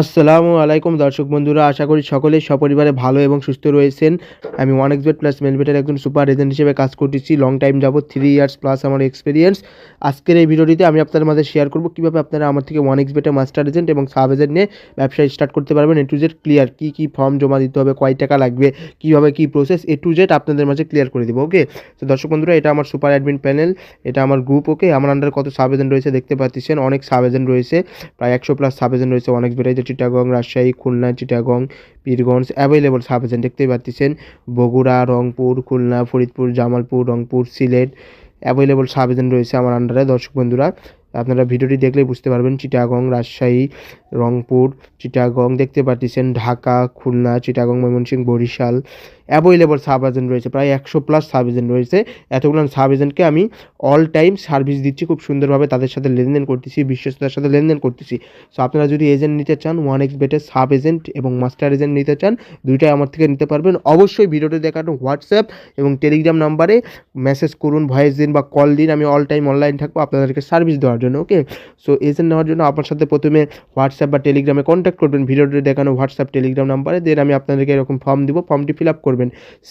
আসসালামু আলাইকুম দর্শক বন্ধুরা, আশা করি সকলেই সপরিবারে ভালো এবং সুস্থ রয়েছেন। আমি ওয়ান এক্সবেট প্লাস মেলবেটের একজন সুপার এজেন্ট হিসেবে কাজ করতেছি। লং টাইম যাবত থ্রি ইয়ার্স প্লাস আমার এক্সপিরিয়েন্স আজকের এই ভিডিওটিতে আমি আপনাদের মাঝে শেয়ার করব কীভাবে আপনারা আমার থেকে ওয়ান এক্সবেটের মাস্টার এজেন্ট এবং সাব এজেন্ট নিয়ে ব্যবসা স্টার্ট করতে পারবেন। এ টু জেড ক্লিয়ার কী কী ফর্ম জমা দিতে হবে, কয় টাকা লাগবে, কীভাবে কী প্রসেস এ টু জেড আপনাদের মাঝে ক্লিয়ার করে দেবো ওকে তো দর্শক বন্ধুরা, এটা আমার সুপার অ্যাডমিন প্যানেল এটা আমার গ্রুপ ওকে আমার আন্ডার কত সাব এজেন্ট রয়েছে দেখতে পাচ্ছেন, অনেক সাব এজেন্ট রয়েছে, প্রায় একশো প্লাস সাব এজেন্ট রয়েছে অনেক বেড়ে Chittagong Rajshahi Khulna Chittagong Pirganj available sub agent দেখতেই পাচ্ছেন। Bogura, Rangpur, Khulna, Faridpur, Jamalpur, Rangpur, Sylhet available sub agent রয়েছে আমার আন্ডারে দর্শক বন্ধুরা, আপনারা ভিডিওটি দেখলেই বুঝতে পারবেন চিটাগং রাজশাহী রংপুর চিটাগং দেখতে পাচ্ছেন Dhaka, Khulna Chittagong Mymensingh Barishal available sub agent রয়েছে, প্রায় একশো প্লাস সাব এজেন্ট রয়েছে। এতগুলো সাব এজেন্টকে আমি অল টাইম সার্ভিস দিচ্ছি, খুব সুন্দরভাবে তাদের সাথে লেনদেন করতেছি বিশ্বস্ততার সাথে লেনদেন করতেছি। সো আপনারা যদি এজেন্ট নিতে চান ওয়ান এক্স বেটের সাব এজেন্ট এবং মাস্টার এজেন্ট নিতে চান, দুইটাই আমার থেকে নিতে পারবেন। অবশ্যই ভিডিওটি দেখানো হোয়াটসঅ্যাপ এবং টেলিগ্রাম নাম্বারে মেসেজ করুন ভয়েস দিন বা কল দিন, আমি অল টাইম অনলাইন থাকব আপনাদেরকে সার্ভিস দেওয়ার জন্য ওকে সো এজেন্ট নেওয়ার জন্য আপনার সাথে প্রথমে হোয়াটসঅ্যাপ বা টেলিগ্রামে কন্ট্যাক্ট করবেন ভিডিওটি দেখানো হোয়াটসঅ্যাপ টেলিগ্রাম নাম্বারে দেন আমি আপনাদেরকে এরকম ফর্ম দিব ফর্মটি ফিল আপ করবেন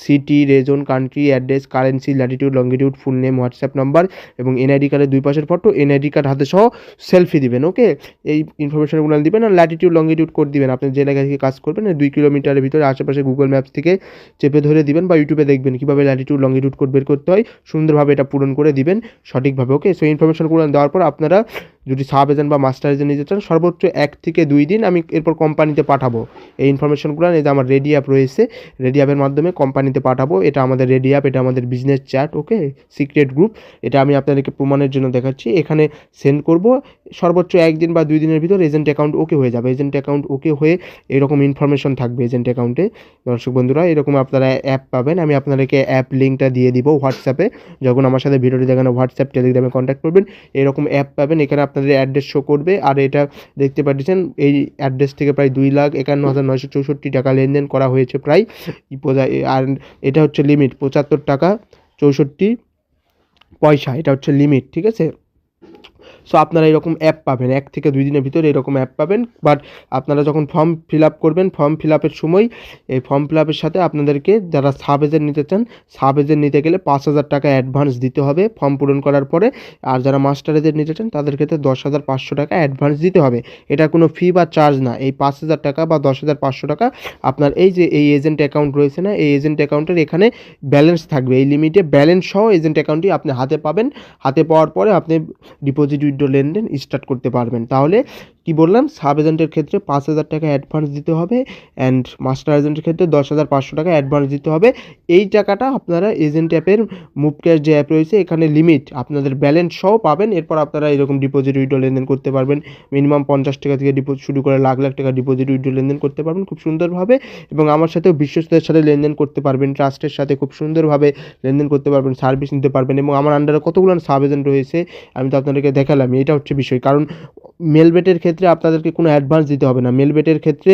city region country address currency latitude longitude full name WhatsApp number এবং এনআইডি কার্ডের দুই পাশের ফটো এনআইডি কার্ড হাতে সহ সেলফি দিবেন ওকে এই ইনফরমেশনগুলো দিবেন আর ল্যাটিটিউড লঙ্গিটিউড কোড দিবেন। আপনি যে এলাকা থেকে কাজ করবেন দুই কিলোমিটারের ভিতরে আশেপাশে গুগল ম্যাপস থেকে চেপে ধরে দিবেন বা ইউটিউবে দেখবেন কীভাবে ল্যাটিটিউড লঙ্গিটিউড কোড বের করতে হয়। সুন্দরভাবে এটা পূরণ করে দিবেন সঠিকভাবে ওকে সো ইনফরমেশনগুলো দেওয়ার পর আপনারা যদি সাব এজেন্ট বা মাস্টার এজেন্ট নিতে চান, সর্বোচ্চ এক থেকে দুই দিন আমি এরপর কোম্পানিতে পাঠাবো। এই ইনফরমেশনগুলো আমার রেডি অ্যাপ রয়েছে রেডি অ্যাপের মাধ্যমে কোম্পানিতে পাঠাবো। এটা আমাদের রেডি অ্যাপ এটা আমাদের business chat okay secret group এটা আমি আপনাদেরকে প্রমাণের জন্য দেখাচ্ছি। এখানে সেন্ড করব। সর্বোচ্চ একদিন বা দুই দিনের ভিতর এজেন্ট অ্যাকাউন্ট ওকে হয়ে যাবে। এজেন্ট অ্যাকাউন্ট ওকে হয়ে এরকম ইনফরমেশন থাকবে এজেন্ট অ্যাকাউন্টে দর্শক বন্ধুরা, এরকম আপনারা অ্যাপ পাবেন। আমি আপনাদেরকে অ্যাপ লিঙ্কটা দিয়ে দিব হোয়াটসঅ্যাপে যখন আমার সাথে ভিডিওটি দেখানো হোয়াটসঅ্যাপ টেলিগ্রামে কন্ট্যাক্ট করবেন, এরকম অ্যাপ পাবেন। এখানে আপনাদের অ্যাড্রেস শো করবে। আর এটা দেখতে পাচ্ছেন, এই অ্যাড্রেস থেকে প্রায় দুই লাখ একান্ন হাজার নয়শো চৌষট্টি টাকা লেনদেন করা হয়েছে প্রায়। আর এটা হচ্ছে লিমিট পঁচাত্তর টাকা চৌষট্টি পয়সা। এটা হচ্ছে লিমিট ঠিক আছে? সো আপনারা এরকম অ্যাপ পাবেন। এক থেকে দুই দিনের ভিতরে এরকম অ্যাপ পাবেন। বাট আপনারা যখন ফর্ম ফিল আপ করবেন ফর্ম ফিল আপের সময় এই ফর্ম ফিল আপের সাথে আপনাদেরকে যারা সাব এজেন্ট নিতে চান সাব এজেন্ট নিতে গেলে পাঁচ হাজার টাকা অ্যাডভান্স দিতে হবে ফর্ম পূরণ করার পরে। আর যারা মাস্টার এজেন্ট নিতে চান, তাদের ক্ষেত্রে দশ হাজার পাঁচশো টাকা অ্যাডভান্স দিতে হবে। এটা কোনো ফি বা চার্জ না। এই পাঁচ হাজার টাকা বা দশ হাজার পাঁচশো টাকা আপনার এই যে এই এজেন্ট অ্যাকাউন্ট রয়েছে না, এই এজেন্ট অ্যাকাউন্টের এখানে ব্যালেন্স থাকবে। এই লিমিটে ব্যালেন্স সহ এজেন্ট অ্যাকাউন্টটি আপনি হাতে পাবেন। হাতে পাওয়ার পরে আপনি ডিপোজিট উইড্রো লেনদেন স্টার্ট করতে পারবেন। তাহলে কি বললাম? সাব এজেন্টের ক্ষেত্রে পাঁচ হাজার টাকা অ্যাডভান্স দিতে হবে অ্যান্ড মাস্টার এজেন্টের ক্ষেত্রে দশ হাজার পাঁচশো টাকা অ্যাডভান্স দিতে হবে। এই টাকাটা আপনারা এজেন্ট অ্যাপের মুভ ক্যাশ যে অ্যাপ রয়েছে, এখানে লিমিট আপনাদের ব্যালেন্স সহ পাবেন। এরপর আপনারা এরকম ডিপোজিট উইড্রো লেনদেন করতে পারবেন। মিনিমাম পঞ্চাশ টাকা থেকে ডিপোজিট শুরু করে লাখ লাখ টাকা ডিপোজিট উইড্রো লেনদেন করতে পারবেন খুব সুন্দরভাবে এবং আমার সাথেও বিশ্বস্তের সাথে লেনদেন করতে পারবেন ট্রাস্টের সাথে খুব সুন্দরভাবে লেনদেন করতে পারবেন সার্ভিস নিতে পারবেন এবং আমার আন্ডারে কতগুলো সাব এজেন্ট রয়েছে, আমি তো আপনাদেরকে দেখালাম। এটা হচ্ছে বিষয়। কারণ মেলবেটের ক্ষেত্রে আপনাদেরকে কোনো অ্যাডভান্স দিতে হবে না। মেলবেটের ক্ষেত্রে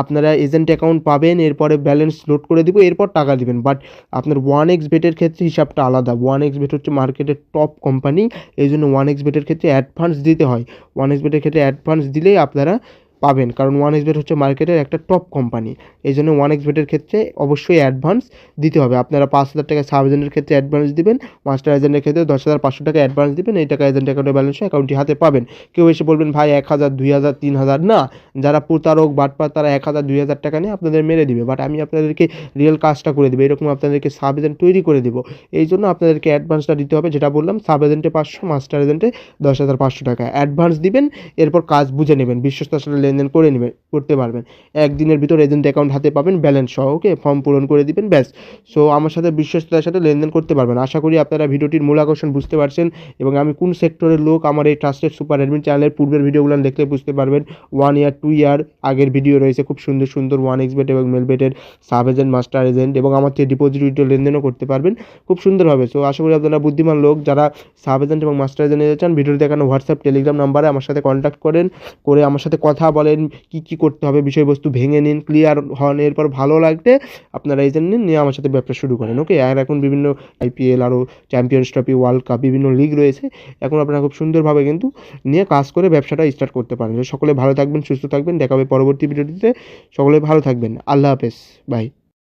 আপনারা এজেন্ট অ্যাকাউন্ট পাবেন, এরপরে ব্যালেন্স লোড করে দিব, এরপর টাকা দিবেন। বাট আপনার ওয়ান এক্স বেটের ক্ষেত্রে হিসাবটা আলাদা। ওয়ান এক্স বেট হচ্ছে মার্কেটের টপ কোম্পানি এই জন্য ওয়ান এক্স বেটের ক্ষেত্রে অ্যাডভান্স দিতে হয়। ওয়ান এক্স বেটের ক্ষেত্রে অ্যাডভান্স দিলেই আপনারা পাবেন। কারণ ওয়ান এক্স বেট হচ্ছে মার্কেটের একটা টপ কোম্পানি এই জন্য ওয়ান এক্স বেটের ক্ষেত্রে অবশ্যই অ্যাডভান্স দিতে হবে। আপনারা পাঁচ হাজার টাকা সাব এজেন্টের ক্ষেত্রে অ্যাডভান্স দিবেন মাস্টার এজেন্টের ক্ষেত্রে দশ হাজার পাঁচশো টাকা অ্যাডভান্স দিবেন, এই টাকা এজেন্ট অ্যাকাউন্টে ব্যালেন্স অ্যাকাউন্টটি হাতে পাবেন। কেউ এসে বলবেন, ভাই, এক হাজার, দুই হাজার, তিন হাজার। না, যারা প্রতারক, বাটপার, তারা এক হাজার, দুই হাজার টাকা নিয়ে আপনাদের মেরে দিবে। বাট আমি আপনাদেরকে রিয়েল কাজটা করে দেবো, এরকম আপনাদেরকে সাব এজেন্ট তৈরি করে দেবো। এই জন্য আপনাদেরকে অ্যাডভান্সটা দিতে হবে, যেটা বললাম সাব এজেন্টে পাঁচশো মাস্টার এজেন্টে দশ হাজার পাঁচশো টাকা। অ্যাডভান্স দিবেন, এরপর কাজ বুঝে নেবেন বিশ্বস্তার সাথে লেনদেন করে নেবেন করতে পারবেন। একদিনের ভিতর এজেন্ট অ্যাকাউন্ট হাতে পাবেন ব্যালেন্স সহ ওকে ফর্ম পূরণ করে দিবেন, ব্যাস। সো আমার সাথে বিশ্বস্ততার সাথে লেনদেন করতে পারবেন। আশা করি আপনারা ভিডিওটির মূল আকর্ষণ বুঝতে পারছেন এবং আমি কোন সেক্টরের লোক আমার এই ট্রাস্টেড সুপার অ্যাডমিন চ্যানেলের পূর্বের ভিডিওগুলো দেখলে বুঝতে পারবেন। ওয়ান ইয়ার টু ইয়ার আগের ভিডিও রয়েছে, খুব সুন্দর সুন্দর ওয়ান এক্স বেট এবং মেলবেটের সাব এজেন্ট মাস্টার এজেন্ট এবং আমার থেকে ডিপোজিট উইড্রো লেনদেনও করতে পারবেন। খুব সুন্দরভাবে সো আশা করি আপনারা বুদ্ধিমান লোক, যারা সাব এজেন্ট এবং মাস্টার এজেন্ট চান ভিডিও দেখানো হোয়াটসঅ্যাপ টেলিগ্রাম নাম্বারে আমার সাথে কন্ট্যাক্ট করেন, করে আমার সাথে কথা বলেন কি কি করতে হবে, বিষয়বস্তু ভেঙে নিন ক্লিয়ার হন, এরপর ভালো লাগলে আপনারা এই জন্য নিয়ে আমার সাথে ব্যবসা শুরু করেন ওকে আর এখন বিভিন্ন আইপিএল আরও চ্যাম্পিয়ন্স ট্রফি ওয়ার্ল্ড কাপ বিভিন্ন লিগ রয়েছে, এখন আপনারা খুব সুন্দরভাবে কিন্তু নিয়ে কাজ করে ব্যবসাটা স্টার্ট করতে পারেন। সকলে ভালো থাকবেন, সুস্থ থাকবেন দেখাবে পরবর্তী ভিডিওটিতে সকলে ভালো থাকবেন, আল্লাহ হাফেজ বাই